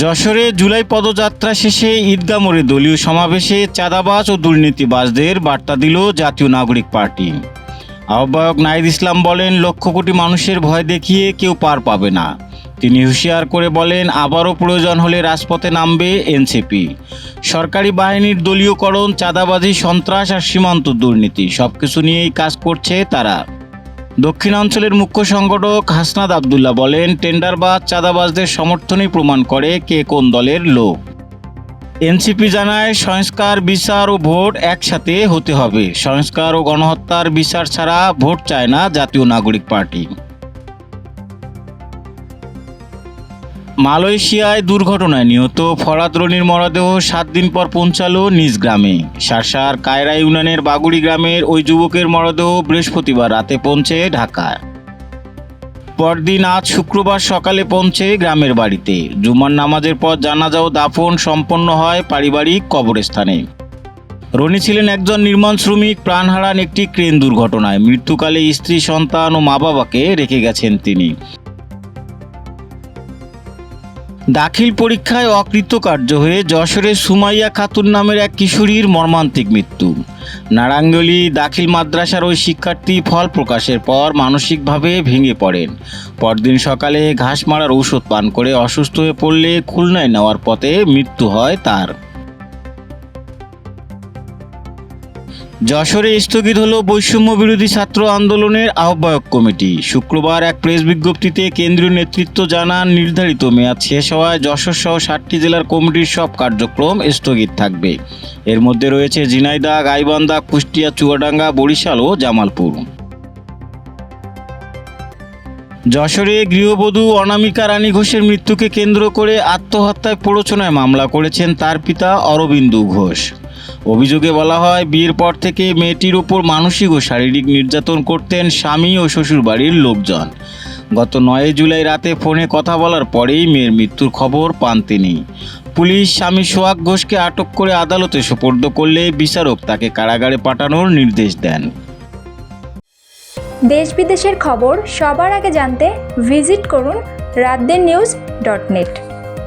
যশোরে জুলাই পদযাত্রা শেষে ঈদগাহ মোড়ে দলীয় সমাবেশে চাঁদাবাজ ও দুর্নীতিবাজদের বার্তা দিল জাতীয় নাগরিক পার্টি। আহ্বায়ক নাহিদ ইসলাম বলেন, লক্ষ কোটি মানুষের ভয় দেখিয়ে কেউ পার পাবে না। তিনি হুঁশিয়ার করে বলেন, আবারও প্রয়োজন হলে রাজপথে নামবে এনসিপি। সরকারি বাহিনীর দলীয়করণ, চাঁদাবাজি, সন্ত্রাস আর সীমান্ত দুর্নীতি, সবকিছু নিয়েই কাজ করছে তারা। দক্ষিণাঞ্চলের মুখ্য সংগঠক হাসনাদ আবদুল্লাহ বলেন টেন্ডারবাজ চাঁদাবাজদের সমর্থনই প্রমাণ করে কে কোন দলের লোক। এনসিপি জানায়, সংস্কার, বিচার ও ভোট একসাথে হতে হবে। সংস্কার ও গণহত্যার বিচার ছাড়া ভোট চায় না জাতীয় নাগরিক পার্টি। মালয়েশিয়ায় দুর্ঘটনায় নিহত ফরাদ রনির মরদেহ সাত দিন পর পৌঁছালো নিজ গ্রামে। শাসার কায়রা ইউনিয়নের বাগুড়ি গ্রামের ওই যুবকের মরদেহ বৃহস্পতিবার রাতে পৌঁছে ঢাকায় পরদিন আজ শুক্রবার সকালে পৌঁছে গ্রামের বাড়িতে। জুমার নামাজের পর জানাজাও দাফন সম্পন্ন হয় পারিবারিক কবরস্থানে। রনি ছিলেন একজন নির্মাণ শ্রমিক, প্রাণ হারান একটি ক্রেন দুর্ঘটনায়। মৃত্যুকালে স্ত্রী, সন্তান ও মা বাবাকে রেখে গেছেন তিনি। দাখিল পরীক্ষায় অকৃতকার্য হয়ে যশোরে সুমাইয়া খাতুন নামের এক কিশোরীর মর্মান্তিক মৃত্যু। নারাঙ্গলি দাখিল মাদ্রাসার ওই শিক্ষার্থী ফল প্রকাশের পর মানসিকভাবে ভেঙে পড়েন। পরদিন সকালে ঘাস মারার ঔষধ পান করে অসুস্থ হয়ে পড়লে খুলনায় নেওয়ার পথে মৃত্যু হয় তার। যশোরে স্থগিত হল বৈষম্য বিরোধী ছাত্র আন্দোলনের আহ্বায়ক কমিটি। শুক্রবার এক প্রেস বিজ্ঞপ্তিতে কেন্দ্রীয় নেতৃত্ব জানান, নির্ধারিত মেয়াদ শেষ হওয়ায় যশোর সহ ষাটটি জেলার কমিটির সব কার্যক্রম স্থগিত থাকবে। এর মধ্যে রয়েছে ঝিনাইদহ, গাইবান্ধা, কুষ্টিয়া, চুয়াডাঙ্গা, বরিশাল ও জামালপুর। যশোরে গৃহবধূ অনামিকা রানী ঘোষের মৃত্যুকে কেন্দ্র করে আত্মহত্যায় প্ররোচনায় মামলা করেছেন তার পিতা অরবিন্দু ঘোষ। অভিযোগে বলা হয়, বিয়ের পর থেকে মেয়েটির উপর মানসিক ও শারীরিক নির্যাতন করতেন স্বামী ও শ্বশুরবাড়ির লোকজন। গত নয় জুলাই রাতে ফোনে কথা বলার পরেই মেয়ের মৃত্যুর খবর পান তিনি। পুলিশ স্বামী সোহাগ ঘোষকে আটক করে আদালতে সোপর্দ করলে বিচারক তাকে কারাগারে পাঠানোর নির্দেশ দেন। দেশ বিদেশের খবর সবার আগে জানতে ভিজিট করুন রাতদের নিউজ ডট নেট।